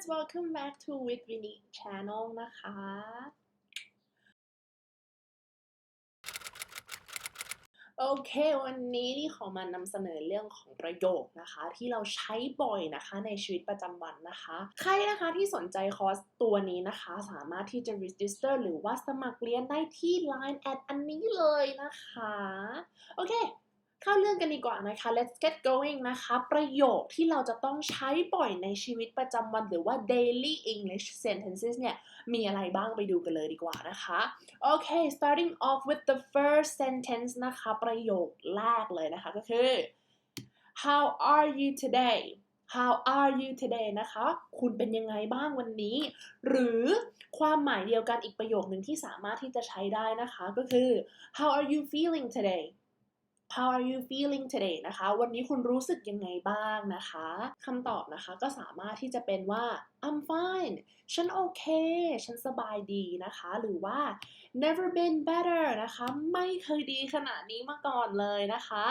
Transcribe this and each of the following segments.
guys welcome back to with Winnie channel นะคะ โอเค วันนี้ที่ขอมานำเสนอเรื่องของประโยคนะคะ ที่เราใช้บ่อยนะคะในชีวิตประจำวันนะคะ ใครนะคะที่สนใจคอร์สตัวนี้นะคะ สามารถที่จะ register หรือว่าสมัครเรียนได้ที่ Line แอดอันนี้เลยนะคะ โอเค เข้าเรื่องกันดีกว่านะคะ let's get going นะคะ ประโยคที่เราจะต้องใช้บ่อยในชีวิตประจำวันหรือว่า daily English sentences เนี่ย มีอะไรบ้างไปดูกันเลยดีกว่านะคะ โอเค starting off with the first sentence นะคะ ประโยคแรกเลยนะคะก็คือ how are you today how are you today นะคะ คุณเป็นยังไงบ้างวันนี้ หรือความหมายเดียวกันอีกประโยคหนึ่งที่สามารถที่จะใช้ได้นะคะ ก็คือ how are you feeling today How are you feeling today นะคะ วันนี้คุณรู้สึกยังไงบ้างนะคะคำตอบนะคะก็สามารถที่จะเป็นว่า I'm fine ฉันโอเค ฉันสบายดีนะคะ หรือว่า never been better นะคะ ไม่เคยดีขนาดนี้มาก่อนเลยนะคะ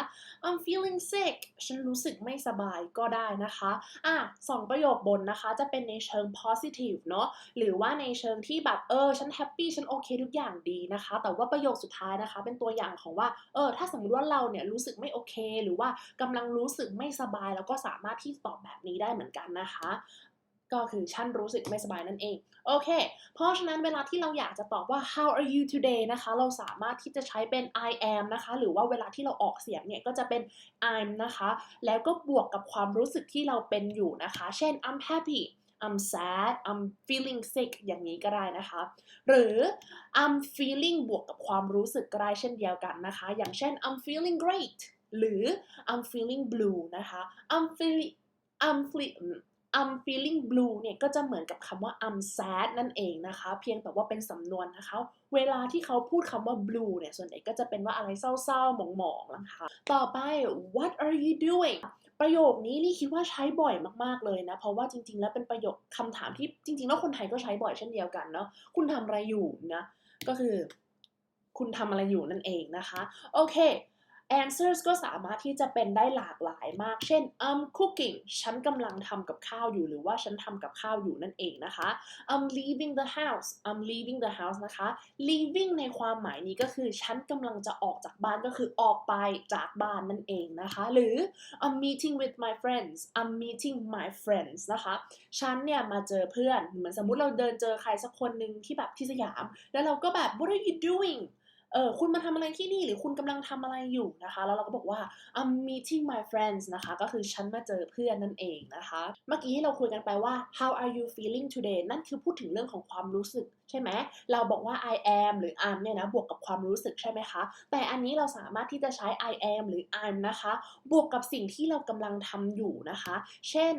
I'm feeling sick ฉันรู้สึกไม่สบายก็ได้นะคะ อะสองประโยคบนนะคะ จะเป็นในเชิง positive เนาะ หรือว่าในเชิงที่แบบ เออ ฉันแฮปปี้ ฉันโอเคทุกอย่างดีนะคะ แต่ว่าประโยคสุดท้ายนะคะ เป็นตัวอย่างของว่า เออ ถ้าสมมติว่าเราเนี่ยรู้สึกไม่โอเค หรือว่ากำลังรู้สึกไม่สบาย แล้วก็สามารถที่ตอบแบบนี้ได้เหมือนกันนะคะ ก็คือฉันรู้สึกไม่สบายนั่นเอง โอเค เพราะฉะนั้นเวลาที่เราอยากจะตอบว่า how are you today นะคะ เราสามารถที่จะใช้เป็น I am นะคะ หรือว่าเวลาที่เราออกเสียงเนี่ย ก็จะเป็น I'm นะคะ แล้วก็บวกกับความรู้สึกที่เราเป็นอยู่นะคะ เช่น I'm happy I'm sad I'm feeling sick อย่างนี้ก็ได้นะคะ หรือ I'm feeling บวกกับความรู้สึกก็ได้เช่นเดียวกันนะคะ อย่างเช่น I'm feeling great หรือ I'm feeling blue นะคะ I'm feeling I'm feeling I'm feeling blue เนี่ยก็จะเหมือนกับคำว่า I'm sad นั่นเองนะคะ เพียงแต่ว่าเป็นสำนวนนะคะ เวลาที่เขาพูดคำว่า blue เนี่ย ส่วนใหญ่ก็จะเป็นว่าอะไรเศร้าๆ หมองๆ นะคะ ต่อไป what are you doing ประโยคนี้นี่คิดว่าใช้บ่อยมากๆเลยนะ เพราะว่าจริงๆ แล้วเป็นประโยคคำถามที่จริงๆ แล้วคนไทยก็ใช้บ่อยเช่นเดียวกันเนาะ คุณทำอะไรอยู่นะ ก็คือ คุณทำอะไรอยู่นั่นเองนะคะ โอเค answers ก็สามารถที่จะเป็นได้หลากหลายมาก เช่น I'm cooking ฉันกำลังทำกับข้าวอยู่หรือว่าฉันทำกับข้าวอยู่นั่นเองนะคะ I'm leaving the house I'm leaving the house นะคะ leaving ในความหมายนี้ก็คือ ฉันกำลังจะออกจากบ้านก็คือออกไปจากบ้านนั่นเองนะคะ หรือ I'm meeting with my friends I'm meeting my friends นะคะ ฉันเนี่ยมาเจอเพื่อน เหมือนสมมุติเราเดินเจอใครสักคนหนึ่งที่แบบที่สยาม แล้วเราก็แบบ what are you doing เออคุณมาทำอะไรที่นี่หรือคุณกำลังทำอะไรอยู่นะคะ แล้วเราก็บอกว่า I'm meeting my friends นะคะ ก็คือฉันมาเจอเพื่อนนั่นเองนะคะ เมื่อกี้เราคุยกันไปว่า how are you feeling today นั่นคือพูดถึงเรื่องของความรู้สึกใช่ไหม เราบอกว่า I am หรือ I'm เนี่ยนะ บวกกับความรู้สึกใช่ไหมคะ แต่อันนี้เราสามารถที่จะใช้ I am หรือ I'm นะคะ บวกกับสิ่งที่เรากำลังทำอยู่นะคะ เช่น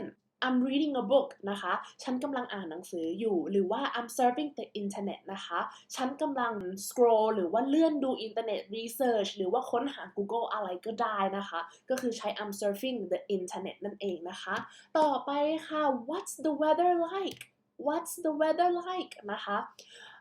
I'm reading a book นะคะ ฉันกำลังอ่านหนังสืออยู่ หรือว่า I'm surfing the internet นะคะ ฉันกำลัง scroll หรือว่าเลื่อนดูอินเทอร์เน็ต research หรือว่าค้นหา Google อะไรก็ได้นะคะ ก็คือใช้ I'm surfing the internet นั่นเองนะคะ ต่อไปค่ะ What's the weather like What's the weather like นะคะ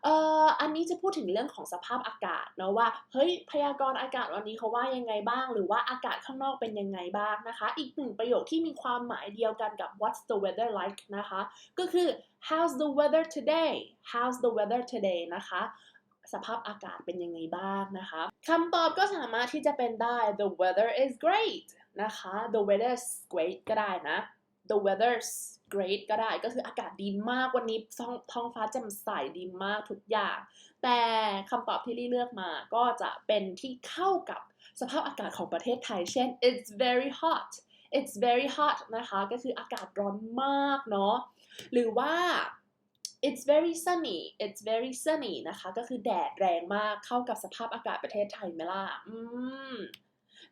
เอ่ออันนี้จะพูดถึงเรื่องของสภาพอากาศเนาะว่าเฮ้ยพยากรณ์อากาศวันนี้เขาว่ายังไงบ้าง หรือว่าอากาศข้างนอกเป็นยังไงบ้างนะคะ อีกหนึ่งประโยคที่มีความหมายเดียวกันกับ What's the weather like นะคะ ก็คือ How's the weather today How's the weather today นะคะสภาพอากาศเป็นยังไงบ้างนะคะคำตอบก็สามารถที่จะเป็นได้ The weather is great นะคะ The weather is great ก็ได้นะ The weather's great ก็ได้ก็คืออากาศดีมากวันนี้ท้องท้องฟ้าแจ่มใสดีมากทุกอย่าง แต่คำตอบที่ลี่เลือกมาก็จะเป็นที่เข้ากับสภาพอากาศของประเทศไทย เช่น it's very hot it's very hot นะคะก็คืออากาศร้อนมากเนาะหรือว่า it's very sunny it's very sunny นะคะ ก็คือแดดแรงมากเข้ากับสภาพอากาศประเทศไทยไหมล่ะอืม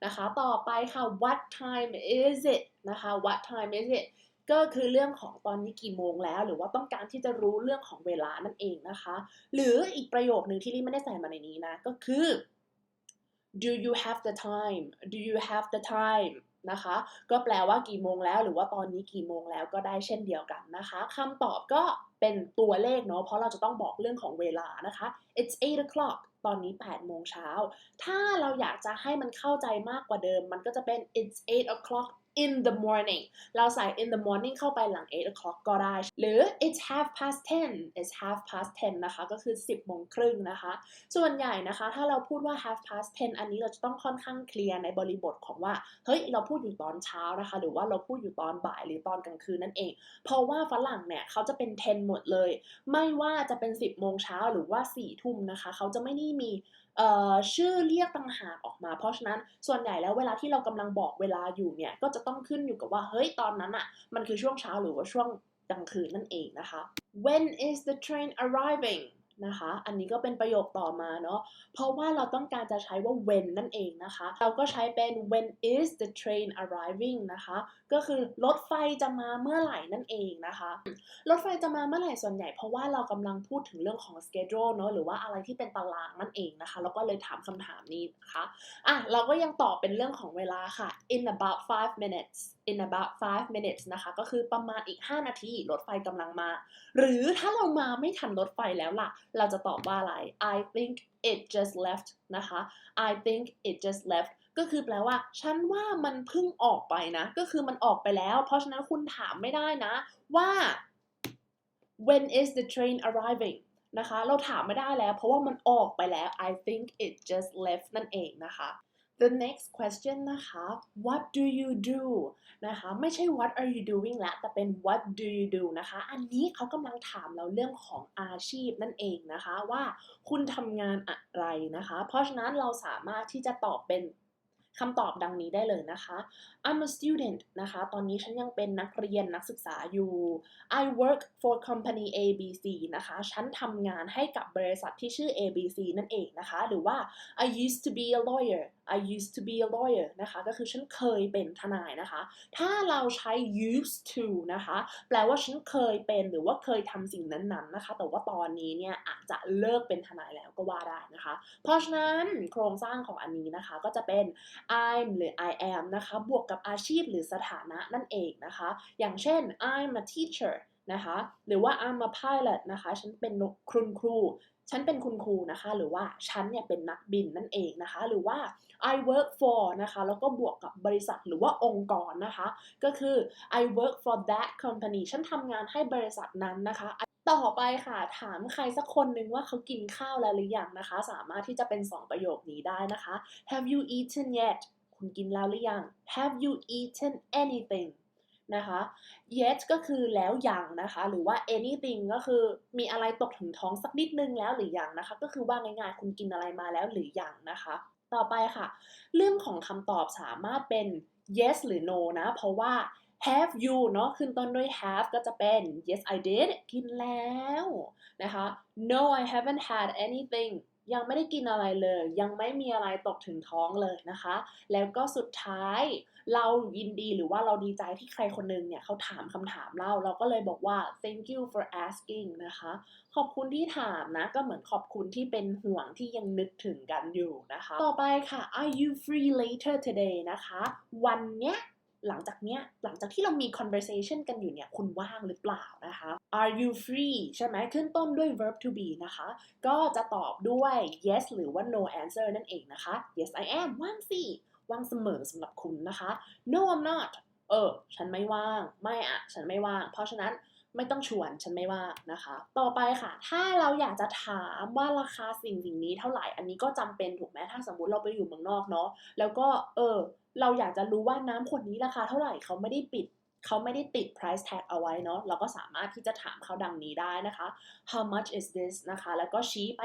นะคะ ต่อไปค่ะ what time is it นะคะ what time is it ก็คือเรื่องของตอนนี้กี่โมงแล้ว หรือว่าต้องการที่จะรู้เรื่องของเวลานั่นเองนะคะ หรืออีกประโยคหนึ่งที่ลี่ไม่ได้ใส่มาในนี้นะ ก็คือ do you have the time do you have the time นะคะ ก็แปลว่ากี่โมงแล้ว หรือว่าตอนนี้กี่โมงแล้วก็ได้เช่นเดียวกันนะคะคำตอบก็เป็นตัวเลขเนาะเพราะเราจะต้องบอกเรื่องของ왜ลานะคะ it's 8 o'clock ตอนนี้ 8 โมงเช้า ถ้าเราอยากจะให้มันเข้าใจมากกว่าเดิม มันก็จะเป็น it's 8 o'clock in the morning เราใส่ in the morning เข้าไปหลัง 8 o'clock ก็ได้ หรือ it's half past 10 it's half past 10 นะคะ ก็คือ 10 โมงครึ่งนะคะ ส่วนใหญ่นะคะ ถ้าเราพูดว่า half past 10 อันนี้เราจะต้องค่อนข้างเคลียร์ในบริบทของว่า เฮ้ย เราพูดอยู่ตอนเช้านะคะ หรือว่าเราพูดอยู่ตอนบ่ายหรือตอนกลางคืนนั่นเอง เพราะว่าฝรั่งเนี่ย เขาจะเป็น 10หมดเลย ไม่ว่าจะเป็น 10โมงเช้าหรือว่า4ทุ่มนะคะ เขาจะไม่ได้มีชื่อเรียกต่างหากออกมา เพราะฉะนั้นส่วนใหญ่แล้วเวลาที่เรากำลังบอกเวลาอยู่เนี่ย ก็จะต้องขึ้นอยู่กับว่า เฮ้ย ตอนนั้นอะมันคือช่วงเช้าหรือว่าช่วงกลางคืนนั่นเองนะคะ when is the train arriving นะคะ อันนี้ก็เป็นประโยคต่อมาเนาะ เพราะว่าเราต้องการจะใช้ว่า when นั่นเองนะคะ เราก็ใช้เป็น when is the train arriving นะคะ ก็คือรถไฟจะมาเมื่อไหร่นั่นเองนะคะ รถไฟจะมาเมื่อไหร่ส่วนใหญ่ เพราะว่าเรากำลังพูดถึงเรื่องของ schedule เนาะ หรือว่าอะไรที่เป็นตารางนั่นเองนะคะ แล้วก็เลยถามคำถามนี้นะคะ อะ เราก็ยังตอบเป็นเรื่องของเวลาค่ะ in about five minutes in about five minutes นะคะก็คือประมาณอีก 5 นาทีรถไฟกำลังมา หรือถ้าเรามาไม่ทันรถไฟแล้วล่ะ เราจะตอบว่าอะไร I think it just left นะคะ I think it just left ก็คือแปลว่า ฉันว่ามันเพิ่งออกไปนะ ก็คือมันออกไปแล้ว เพราะฉะนั้นคุณถามไม่ได้นะว่า when is the train arriving นะคะ เราถามไม่ได้แล้ว เพราะว่ามันออกไปแล้ว I think it just left นั่นเองนะคะ The next question นะคะ What do you do นะคะ ไม่ใช่ What are you doing ละแต่เป็น What do you do นะคะ อันนี้เขากำลังถามเราเรื่องของอาชีพนั่นเองนะคะ ว่าคุณทำงานอะไรนะคะ เพราะฉะนั้นเราสามารถที่จะตอบเป็น คำตอบดังนี้ได้เลยนะคะ I'm a student นะคะ ตอนนี้ฉันยังเป็นนักเรียนนักศึกษาอยู่ I work for company ABC นะคะ ฉันทำงานให้กับบริษัทที่ชื่อ ABC นั่นเองนะคะ หรือว่า I used to be a lawyer I used to be a lawyer นะคะ ก็คือฉันเคยเป็นทนายนะคะ ถ้าเราใช้ used to นะคะ แปลว่าฉันเคยเป็นหรือว่าเคยทำสิ่งนั้นๆนะคะ แต่ว่าตอนนี้เนี่ยอาจจะเลิกเป็นทนายแล้วก็ว่าได้นะคะ เพราะฉะนั้นโครงสร้างของอันนี้นะคะก็จะเป็น I'm หรือ I am นะคะ บวกกับอาชีพหรือสถานะนั่นเองนะคะ อย่างเช่น I'm a teacher นะคะ หรือว่า I'm a pilot นะคะ ฉันเป็นคุณครู ฉันเป็นคุณครูนะคะ หรือว่าฉันเนี่ยเป็นนักบินนั่นเองนะคะ หรือว่า I work for นะคะ แล้วก็บวกกับบริษัทหรือว่าองค์กรนะคะ ก็คือ I work for that company ฉันทำงานให้บริษัทนั้นนะคะ ต่อไปค่ะถามใครสักคนหนึ่งว่าเขากินข้าวแล้วหรือยังนะคะ สามารถที่จะเป็น 2 ประโยคนี้ได้นะคะ Have you eaten yet คุณกินแล้วหรือยัง Have you eaten anything นะคะ yet ก็คือแล้วยังนะคะ หรือว่า anything ก็คือมีอะไรตกถึงท้องสักนิดนึงแล้วหรือยังนะคะ ก็คือว่าง่ายๆคุณกินอะไรมาแล้วหรือยังนะคะ ต่อไปค่ะ เรื่องของคำตอบสามารถเป็น yes หรือ no นะ เพราะว่า have you เนาะขึ้นต้นด้วย have ก็จะเป็น yes I did กินแล้วนะคะ no I haven't had anything ยังไม่ได้กินอะไรเลย ยังไม่มีอะไรตกถึงท้องเลยนะคะ แล้วก็สุดท้ายเรายินดีหรือว่าเราดีใจที่ใครคนหนึงเนี่ยเขาถามคำถามเรา เราก็เลยบอกว่า thank you for asking นะคะ ขอบคุณที่ถามนะ ก็เหมือนขอบคุณที่เป็นห่วงที่ยังนึกถึงกันอยู่นะคะ ต่อไปค่ะ are you free later today นะคะ วันเนี้ย หลังจากเนี้ยหลังจากที่เรามี conversation กันอยู่เนี่ยคุณว่างหรือเปล่านะคะ are you free ใช่ไหมขึ้นต้นด้วย verb to be นะคะ ก็จะตอบด้วย yes หรือว่า no answer นั่นเองนะคะ yes I am ว่างสิว่างเสมอสำหรับคุณนะคะ no I'm not เออ ฉันไม่ว่าง ไม่อะฉันไม่ว่าง เพราะฉะนั้นไม่ต้องชวนฉันไม่ว่างนะคะ ต่อไปค่ะ ถ้าเราอยากจะถามว่าราคาสิ่งสิ่งนี้เท่าไหร่ อันนี้ก็จำเป็นถูกไหมถ้าสมมุติเราไปอยู่เมืองนอกเนาะ แล้วก็เออ เราอยากจะรู้ว่าน้ำขวดนี้ราคาเท่าไหร่เขาไม่ได้ปิดเขาไม่ได้ติด price tag เอาไว้เนาะเราก็สามารถที่จะถามเขาดังนี้ได้นะคะ how much is this นะคะ แล้วก็ชี้ไป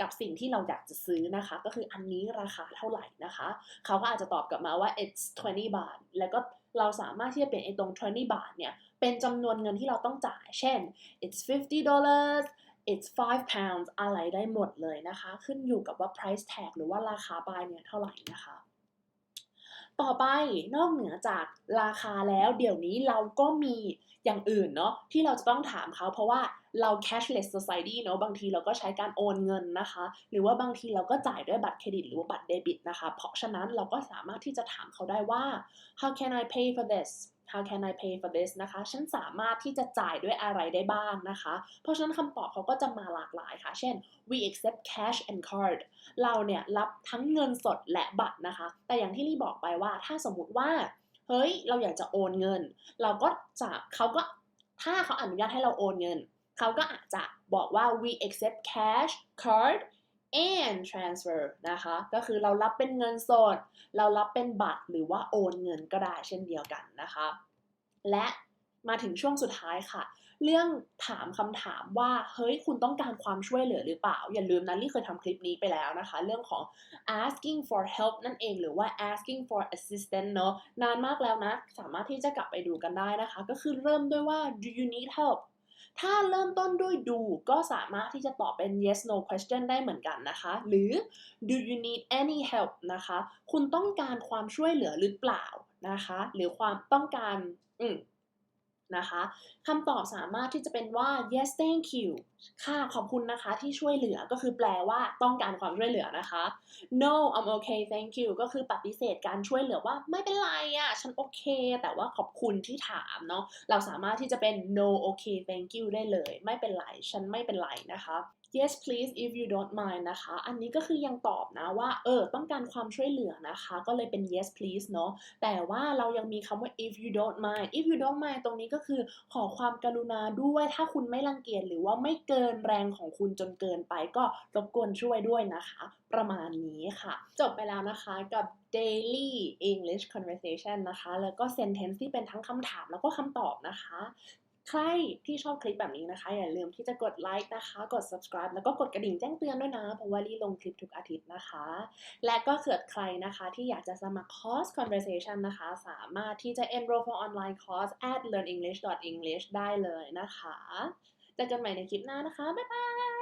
กับสิ่งที่เราอยากจะซื้อนะคะ ก็คืออันนี้ราคาเท่าไหร่นะคะ เขาก็อาจจะตอบกลับมาว่า it's 20 บาท แล้วก็เราสามารถที่จะเปลี่ยนไอ้ตรง 20 บาทเนี่ย เป็นจำนวนเงินที่เราต้องจ่าย เช่น it's 50 dollars it's 5 pounds อะไรได้หมดเลยนะคะ ขึ้นอยู่กับว่า price tag หรือว่าราคาปลายเนี่ยเท่าไหร่นะคะ ต่อไปนอกเหนือจากราคาแล้ว เดี๋ยวนี้เราก็มี อย่างอื่นเนาะที่เราจะต้องถามเขาเพราะว่าเรา cashless society เนาะบางทีเราก็ใช้การโอนเงินนะคะ หรือว่าบางทีเราก็จ่ายด้วยบัตรเครดิตหรือว่าบัตรเดบิตนะคะ เพราะฉะนั้นเราก็สามารถที่จะถามเขาได้ว่า how can I pay for this how can I pay for this นะคะ ฉันสามารถที่จะจ่ายด้วยอะไรได้บ้างนะคะ เพราะฉะนั้นคำตอบเขาก็จะมาหลากหลายค่ะ เช่น we accept cash and card เราเนี่ยรับทั้งเงินสดและบัตรนะคะ แต่อย่างที่ลี่บอกไปว่าถ้าสมมุติว่า เฮ้ย เราอยากจะโอนเงิน เราก็จะเขาก็ถ้าเขาอนุญาตให้เราโอนเงิน เขาก็อาจจะบอกว่า we accept cash card and transfer นะคะ ก็คือเรารับเป็นเงินสด เรารับเป็นบัตรหรือว่าโอนเงินก็ได้เช่นเดียวกันนะคะ และมาถึงช่วงสุดท้ายค่ะ เรื่องถามคำถามว่าเฮ้ยคุณต้องการความช่วยเหลือหรือเปล่า อย่าลืมนะลี่เคยทำคลิปนี้ไปแล้วนะคะ เรื่องของ asking for help นั่นเองหรือว่า asking for assistance เนอะนานมากแล้วนะ สามารถที่จะกลับไปดูกันได้นะคะ ก็คือเริ่มด้วยว่า do you need help ถ้าเริ่มต้นด้วยดูก็สามารถที่จะตอบเป็น yes no question ได้เหมือนกันนะคะ หรือ do you need any help นะคะ คุณต้องการความช่วยเหลือหรือเปล่านะคะ หรือความต้องการ อืม นะคะคำตอบสามารถที่จะเป็นว่า yes thank you ค่ะขอบคุณนะคะที่ช่วยเหลือก็คือแปลว่าต้องการความช่วยเหลือนะคะ no I'm okay thank you ก็คือปฏิเสธการช่วยเหลือว่าไม่เป็นไรอะ่ะฉันโอเค แต่ว่าขอบคุณที่ถามเนาะเราสามารถที่จะเป็น no okay thank you ได้เลย ไม่เป็นไร ฉันไม่เป็นไรนะคะ yes please if you don't mind นะคะ อันนี้ก็คือยังตอบนะว่า เออ ต้องการความช่วยเหลือนะคะ ก็เลยเป็น yes please เนาะ แต่ว่าเรายังมีคำว่า if you don't mind if you don't mind ตรงนี้ก็คือขอความกรุณาด้วย ถ้าคุณไม่รังเกียจหรือว่าไม่เกินแรงของคุณจนเกินไป ก็รบกวนช่วยด้วยนะคะ ประมาณนี้ค่ะ จบไปแล้วนะคะกับ daily English conversation นะคะ แล้วก็ sentence ที่เป็นทั้งคำถามแล้วก็คำตอบนะคะ ใครที่ชอบคลิปแบบนี้นะคะ อย่าลืมที่จะกดไลค์นะคะ กด subscribe แล้วก็กดกระดิ่งแจ้งเตือนด้วยนะ เพราะว่าลี่ลงคลิปทุกอาทิตย์นะคะ และก็เกิดใครนะคะที่อยากจะสมัครคอร์ส conversation นะคะ สามารถที่จะ enroll for online course at learnenglish.english ได้เลยนะคะ เจอกันใหม่ในคลิปหน้านะคะ บ๊ายบาย